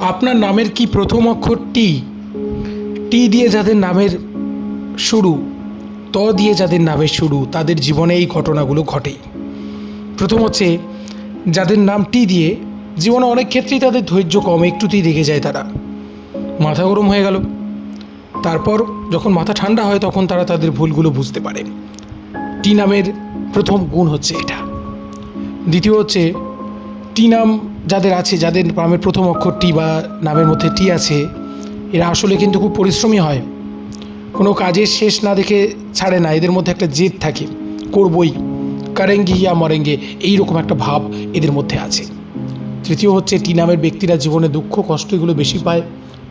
আপনার নামের কি প্রথম অক্ষর টি? টি দিয়ে যাদের নামের শুরু, ত দিয়ে যাদের নামের শুরু, তাদের জীবনে এই ঘটনাগুলো ঘটে। প্রথম হচ্ছে, যাদের নাম টি দিয়ে, জীবনে অনেক ক্ষেত্রেই তাদের ধৈর্য কম, একটুতেই রেগে যায় তারা। মাথা গরম হয়ে গেল। তারপর যখন মাথা ঠান্ডা হয়, তখন তারা তাদের ভুলগুলো বুঝতে পারে। টি নামের প্রথম গুণ হচ্ছে এটা। দ্বিতীয় হচ্ছে, টি নাম যাদের আছে, যাদের নামের প্রথম অক্ষর টি বা নামের মধ্যে টি আছে, এরা আসলে কিন্তু খুব পরিশ্রমী হয়। কোনো কাজের শেষ না দেখে ছাড়ে না, এদের মধ্যে একটা জেদ থাকে, করবই, কারেঙ্গি ইয়া মরেঙ্গে, এইরকম একটা ভাব এদের মধ্যে আছে। তৃতীয় হচ্ছে, টি নামের ব্যক্তিরা জীবনে দুঃখ কষ্ট এগুলো বেশি পায়,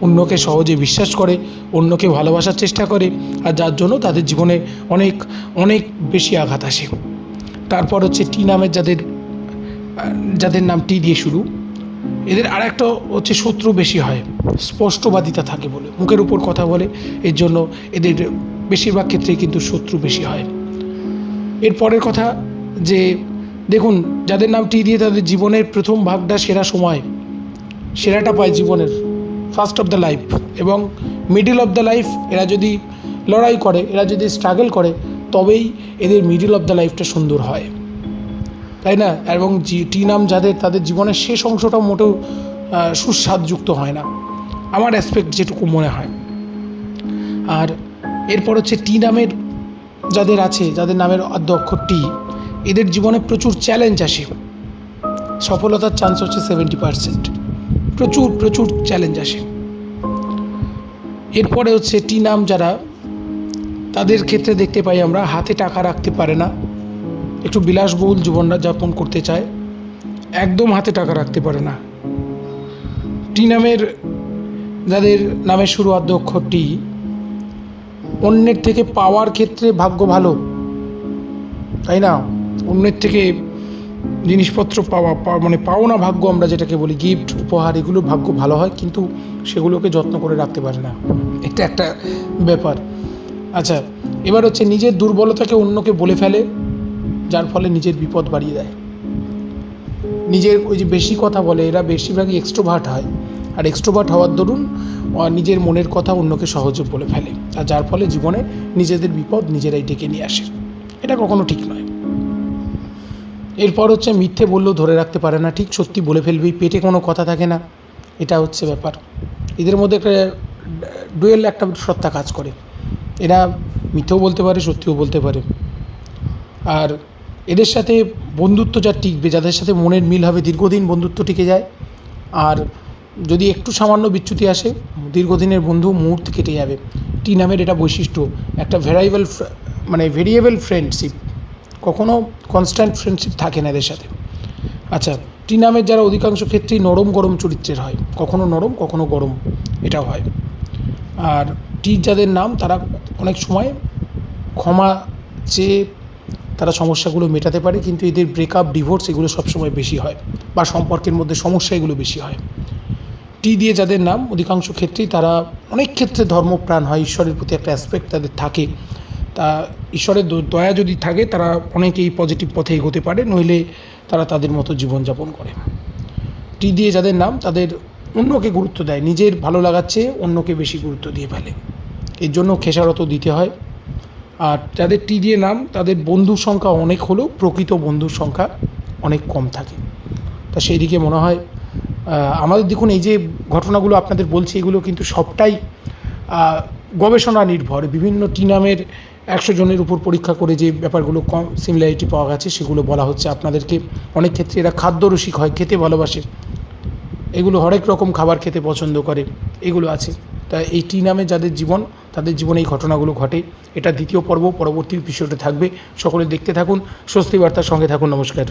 অন্যকে সহজে বিশ্বাস করে, অন্যকে ভালোবাসার চেষ্টা করে, আর যার জন্য তাদের জীবনে অনেক অনেক বেশি আঘাত আসে। তারপর হচ্ছে, টি নামের যাদের যাদের নাম টি দিয়ে শুরু এদের আর একটা হচ্ছে শত্রু বেশি হয়, স্পষ্টবাদিতা থাকে বলে, মুখের উপর কথা বলে, এর জন্য এদের বেশিরভাগ ক্ষেত্রেই কিন্তু শত্রু বেশি হয়। এর পরের কথা যে, দেখুন, যাদের নাম টি দিয়ে তাদের জীবনের প্রথম ভাগটা সেরা সময়, সেরাটা পায় জীবনের ফার্স্ট অফ দ্য লাইফ এবং মিডিল অফ দ্য লাইফ এরা যদি লড়াই করে, এরা যদি স্ট্রাগল করে, তবেই এদের মিডিল অফ দ্য লাইফটা সুন্দর হয়। তাই না? এবং টি নাম যাদের, তাদের জীবনের শেষ অংশটাও মোটেও সুস্বাদযুক্ত হয় না। আমার অ্যাসপেক্ট যেটুকু মনে হয়। আর এরপর হচ্ছে টি নামের যাদের আছে, যাদের নামের আদ্য অক্ষর টি, এদের জীবনে প্রচুর চ্যালেঞ্জ আসে। সফলতার চান্স হচ্ছে সেভেন্টি পারসেন্ট প্রচুর প্রচুর চ্যালেঞ্জ আসে। এরপরে হচ্ছে টি নাম যারা, তাদের ক্ষেত্রে দেখতে পাই আমরা, হাতে টাকা রাখতে পারে না। একটু বিলাসবহুল জীবনটা যাপন করতে চায়, একদম হাতে টাকা রাখতে পারে না। টি নামের, যাদের নামের শুরু অক্ষর টি, অন্যের থেকে পাওয়ার ক্ষেত্রে ভাগ্য ভালো। তাই না? অন্যের থেকে জিনিসপত্র পাওয়া পাওয়া- মানে পাওনা ভাগ্য আমরা যেটাকে বলি গিফট উপহার, এগুলো ভাগ্য ভালো হয়, কিন্তু সেগুলোকে যত্ন করে রাখতে পারে না। এটা একটা ব্যাপার। আচ্ছা এবার হচ্ছে নিজের দুর্বলতাকে অন্যকে বলে ফেলে যার ফলে নিজের বিপদ বাড়িয়ে দেয়। নিজের ওই যে বেশি কথা বলে, এরা বেশিরভাগই এক্সট্রোভার্ট হয়। আর এক্সট্রোভার্ট হওয়ার দরুন নিজের মনের কথা অন্যকে সহজে বলে ফেলে। আর যার ফলে জীবনে নিজেদের বিপদ নিজেরাই ডেকে নিয়ে আসে। এটা কখনো ঠিক নয়। এরপর হচ্ছে মিথ্যে বললেও ধরে রাখতে পারে না। ঠিক সত্যি বলে ফেলবি পেটে কোনো কথা থাকে না। এটা হচ্ছে ব্যাপার। এদের মধ্যে একটা ডুয়েল একটা সত্তা কাজ করে। এরা মিথ্যেও বলতে পারে, সত্যিও বলতে পারে। আর এদের সাথে বন্ধুত্ব যা টিকবে, যাদের সাথে মনের মিল হবে, দীর্ঘদিন বন্ধুত্ব টিকে যায়। আর যদি একটু সামান্য বিচ্যুতি আসে, দীর্ঘদিনের বন্ধু মুহূর্তে কেটে যাবে। টি নামের এটা বৈশিষ্ট্য, একটা ভ্যারাইবল মানে ভেরিয়েবল ফ্রেন্ডশিপ কখনো কনস্ট্যান্ট ফ্রেন্ডশিপ থাকে না এদের সাথে। আচ্ছা টি নামের যারা অধিকাংশ ক্ষেত্রেই নরম গরম চরিত্রের হয়। কখনো নরম, কখনো গরম, এটাও হয়। আর টি যাদের নাম, তারা অনেক সময় ক্ষমা চেয়ে তারা সমস্যাগুলো মেটাতে পারে, কিন্তু এদের ব্রেকআপ ডিভোর্স এগুলো সবসময় বেশি হয় বা সম্পর্কের মধ্যে সমস্যা এগুলো বেশি হয়। টি দিয়ে যাদের নাম, অধিকাংশ ক্ষেত্রেই তারা অনেক ক্ষেত্রে ধর্মপ্রাণ হয়, ঈশ্বরের প্রতি একটা অ্যাসপেক্ট তাদের থাকে। তা ঈশ্বরের দয়া যদি থাকে, তারা অনেকেই পজিটিভ পথে এগোতে পারে, নইলে তারা তাদের মতো জীবনযাপন করে। টি দিয়ে যাদের নাম, তাদের অন্যকে গুরুত্ব দেয়, নিজের ভালো লাগার চেয়ে অন্যকে বেশি গুরুত্ব দিয়ে ফেলে। এর জন্য খেসারত দিতে হয়। আর যাদের টি দিয়ে নাম, তাদের বন্ধুর সংখ্যা অনেক হলেও প্রকৃত বন্ধুর সংখ্যা অনেক কম থাকে। তা সেই দিকে মনে হয় আমাদের দেখুন এই যে ঘটনাগুলো আপনাদের বলছি, এগুলো কিন্তু সবটাই গবেষণা নির্ভর। বিভিন্ন টি নামের একশো জনের উপর পরীক্ষা করে যে ব্যাপারগুলো কম সিমিলারিটি পাওয়া গেছে, সেগুলো বলা হচ্ছে আপনাদেরকে। অনেক ক্ষেত্রে এরা খাদ্যরসিক হয়, খেতে ভালোবাসে। এগুলো হরেক রকম খাবার খেতে পছন্দ করে, এগুলো আছে। তা এই টি নামে যাদের জীবন তাদের জীবনে এই ঘটনাগুলো ঘটে। এটা দ্বিতীয় পর্ব, পরবর্তী বিষয়টা থাকবে। সকলে দেখতে থাকুন স্বস্তি বার্তার সঙ্গে থাকুন, নমস্কার।